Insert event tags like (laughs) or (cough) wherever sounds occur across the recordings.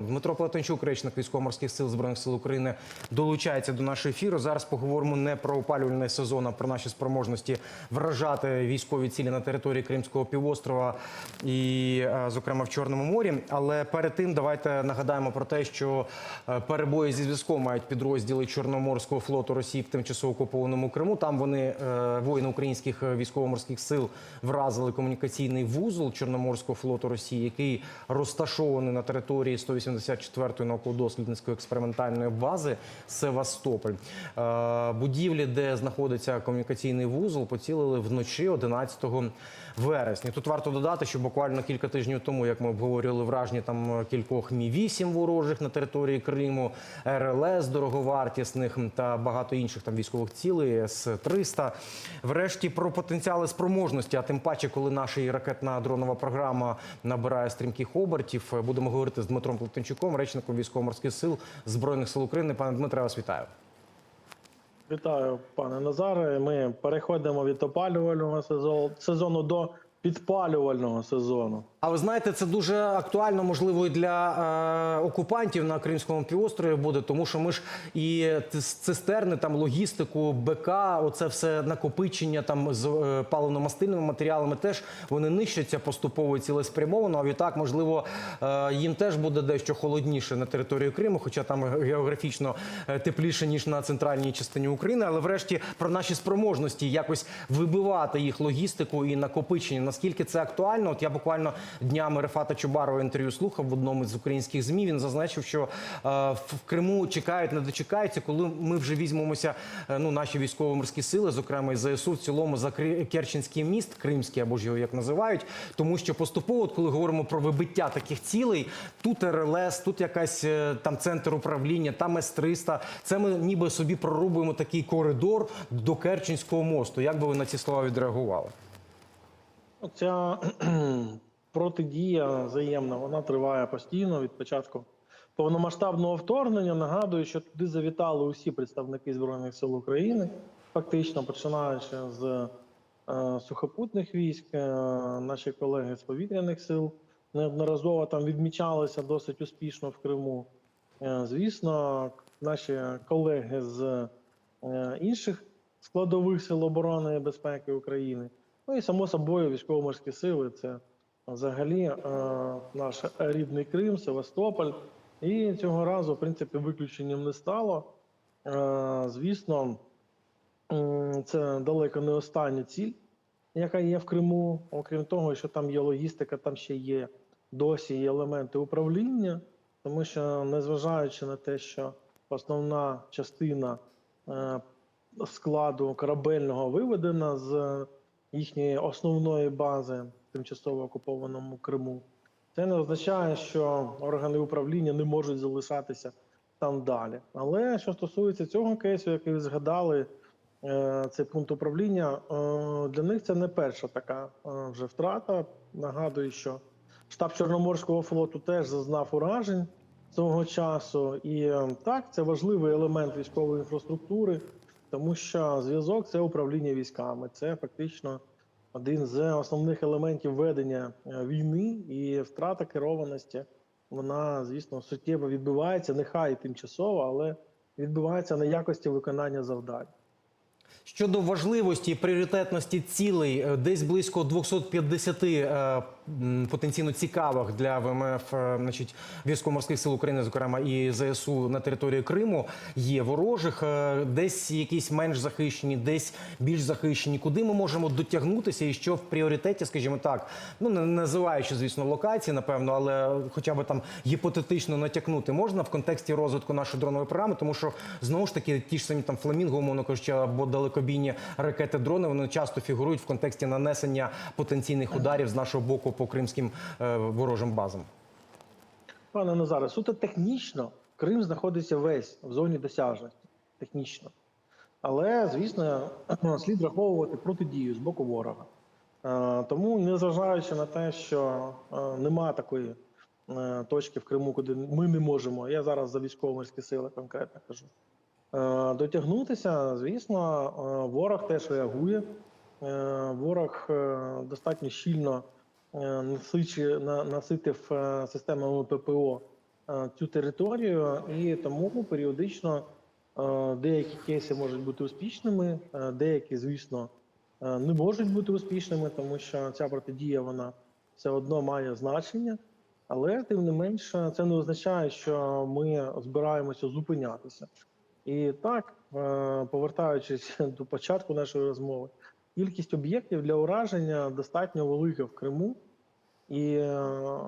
Дмитро Платончук, речник військово-морських сил збройних сил України, долучається до нашого ефіру. Зараз поговоримо не про опалювальний сезон, а про наші спроможності вражати військові цілі на території Кримського півострова і, е, зокрема, в Чорному морі. Але перед тим давайте нагадаємо про те, що е, перебої зі зв'язком мають підрозділи Чорноморського флоту Росії в тимчасово окупованому Криму. Там вони е, воїни українських військово-морських сил вразили комунікаційний вузол Чорноморського флоту Росії, який розташований на території 184-ї науково-дослідницької експериментальної бази Севастополь. Е, Будівлі, де знаходиться комунікаційний вузол, поцілили вночі 11 вересня. Тут варто додати, що буквально кілька тижнів тому, як ми обговорювали враження там кількох мі 8 ворожих на території Криму, РЛС дороговартісних та багато інших там військових цілей с 300 Врешті про потенціали спроможності, а тим паче, коли наша ракетна дронова програма набирає стрімких обертів, будемо говорити з Дмитром Платончуком, речником військово-морських сил збройних сил України. Пане Дмитре, вас вітаю. Вітаю, пане Назаре. Ми переходимо від опалювального сезону, сезону до підпалювального сезону. А ви знаєте, це дуже актуально, можливо, і для е, окупантів на Кримському півострові буде, тому що ми ж і цистерни, там логістику, БК, оце все накопичення там з е, паливно-мастильними матеріалами теж вони нищаться поступово і цілеспрямовано. А відтак, можливо, е, їм теж буде дещо холодніше на території Криму, хоча там географічно е, тепліше ніж на центральній частині України. Але врешті про наші спроможності якось вибивати їх логістику і накопичення. Наскільки це актуально? От я буквально днями Рефата Чубарова інтерв'ю слухав в одному з українських змі. Він зазначив, що е, в Криму чекають, не дочекаються, коли ми вже візьмемося. е, Ну, наші військово-морські сили, зокрема і ЗСУ, в цілому за Керченський міст, Кримський або ж його як називають. Тому що поступово, от коли говоримо про вибиття таких цілей, тут РЛС, тут якась е, там центр управління, там С-300. Це ми ніби собі прорубуємо такий коридор до Керченського мосту. Як би ви на ці слова відреагували? Ця протидія взаємна, вона триває постійно від початку повномасштабного вторгнення. Нагадую, що туди завітали усі представники Збройних сил України, фактично починаючи з е, сухопутних військ, е, наші колеги з повітряних сил неодноразово там відмічалися досить успішно в Криму. Е, Звісно, наші колеги з е, інших складових сил оборони і безпеки України. Ну і само собою військово-морські сили це взагалі е, наш рідний Крим, Севастополь. І цього разу, в принципі, виключенням не стало. Е, звісно, це далеко не остання ціль, яка є в Криму. Окрім того, що там є логістика, там ще є досі є елементи управління, тому що незважаючи на те, що основна частина е, складу корабельного виведена з їхньої основної бази тимчасово окупованому Криму. Це не означає, що органи управління не можуть залишатися там далі. Але що стосується цього кейсу, який ви згадали, е, цей пункт управління, е, для них це не перша така е, вже втрата. Нагадую, що штаб Чорноморського флоту теж зазнав уражень свого часу. І так, це важливий елемент військової інфраструктури, тому що зв'язок це управління військами. Це фактично один з основних елементів ведення е, війни і втрата керованості. Вона, звісно, суттєво відбувається, нехай тимчасово, але відбувається на якості виконання завдань. Щодо важливості і пріоритетності цілей, е, десь близько 250 е, м, потенційно цікавих для ВМФ, е, значить, військово-морських сил України, зокрема і ЗСУ на території Криму, є ворожих, е, десь якісь менш захищені, десь більш захищені. Куди ми можемо дотягнутися, і що в пріоритеті, скажімо так, ну не називаючи, звісно, локації, напевно, але хоча б там гіпотетично натякнути можна в контексті розвитку нашої дронової програми, тому що знову ж таки ті ж самі там фламінго, умовно кажучи, або далекобійні ракети дрони, вони часто фігурують в контексті нанесення потенційних ударів з нашого боку по кримським е, ворожим базам. Пане Назаре, суто технічно Крим знаходиться весь в зоні досяжності. Технічно. Але, звісно, (clears throat) слід враховувати протидію з боку ворога. Е, Тому, незважаючи на те, що е, немає такої точки в Криму, куди ми не можемо, я зараз за військово-морські сили конкретно кажу, дотягнутися, звісно, ворог теж реагує. Ворог достатньо щільно наситив е, системами ППО е, цю територію, і тому періодично е, деякі кейси можуть бути успішними, е, деякі, звісно, е, не можуть бути успішними, тому що ця протидія вона все одно має значення. Але тим не менше, це не означає, що ми збираємося зупинятися. І так, е, повертаючись (laughs) до початку нашої розмови, кількість об'єктів для ураження достатньо велика в Криму. І е,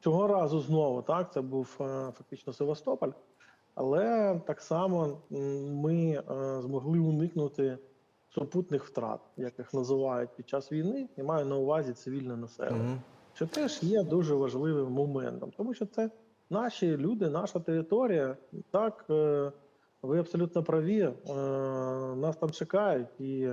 цього разу знову так, це був е, фактично Севастополь, але так само ми е, змогли уникнути супутних втрат, як їх називають під час війни, і маю на увазі цивільне населення Мгм. що теж є дуже важливим моментом, тому що це наші люди, наша територія. Так, ви абсолютно праві. Нас там чекають і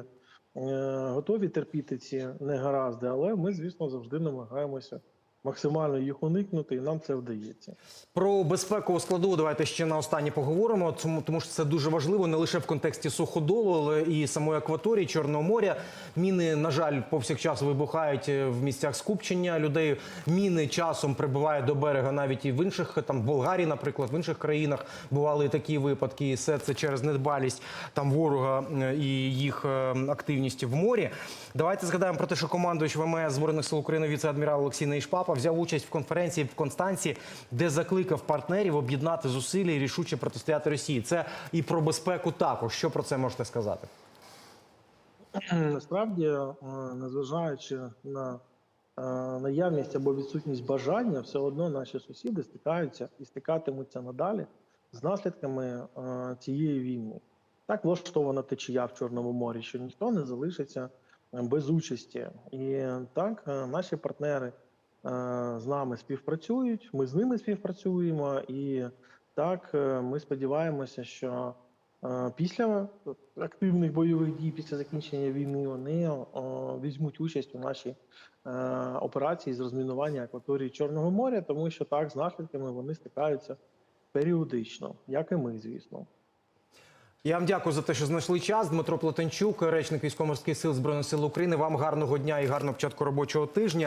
готові терпіти ці негаразди, але ми, звісно, завжди намагаємося максимально їх уникнути, і нам це вдається. Про безпекову складову давайте ще на останнє поговоримо, тому, що це дуже важливо не лише в контексті суходолу, але і самої акваторії Чорного моря. Міни, на жаль, повсякчас вибухають е, в місцях скупчення людей. Міни часом прибувають до берега навіть і в інших, там Болгарії, наприклад, в інших країнах бували такі випадки. І все це через недбалість там ворога е, і їх е, активність в морі. Давайте згадаємо про те, що командуючий ВМС збройних сил України віце-адмірал Олексій Нейшпапа взяв участь в конференції в Констанції, де закликав партнерів об'єднати зусилля і рішуче протистояти Росії. Це і про безпеку також. Що про це можете сказати? Насправді, е, незважаючи на е, наявність або відсутність бажання, все одно наші сусіди стикаються і стикатимуться надалі з наслідками е, цієї війни. Так влаштована течія в Чорному морі, що ніхто не залишиться без участі. І так, наші партнери з нами співпрацюють, ми з ними співпрацюємо, і так е, ми сподіваємося, що Е, Після активних бойових дій, після закінчення війни, вони візьмуть участь у нашій е, операції з розмінування акваторії Чорного моря, тому що так з наслідками вони стикаються періодично, як і ми, звісно. Я вам дякую за те, що знайшли час. Дмитро Плотенчук, речник військово-морських сил збройних сил України. Вам гарного дня і гарного початку робочого тижня.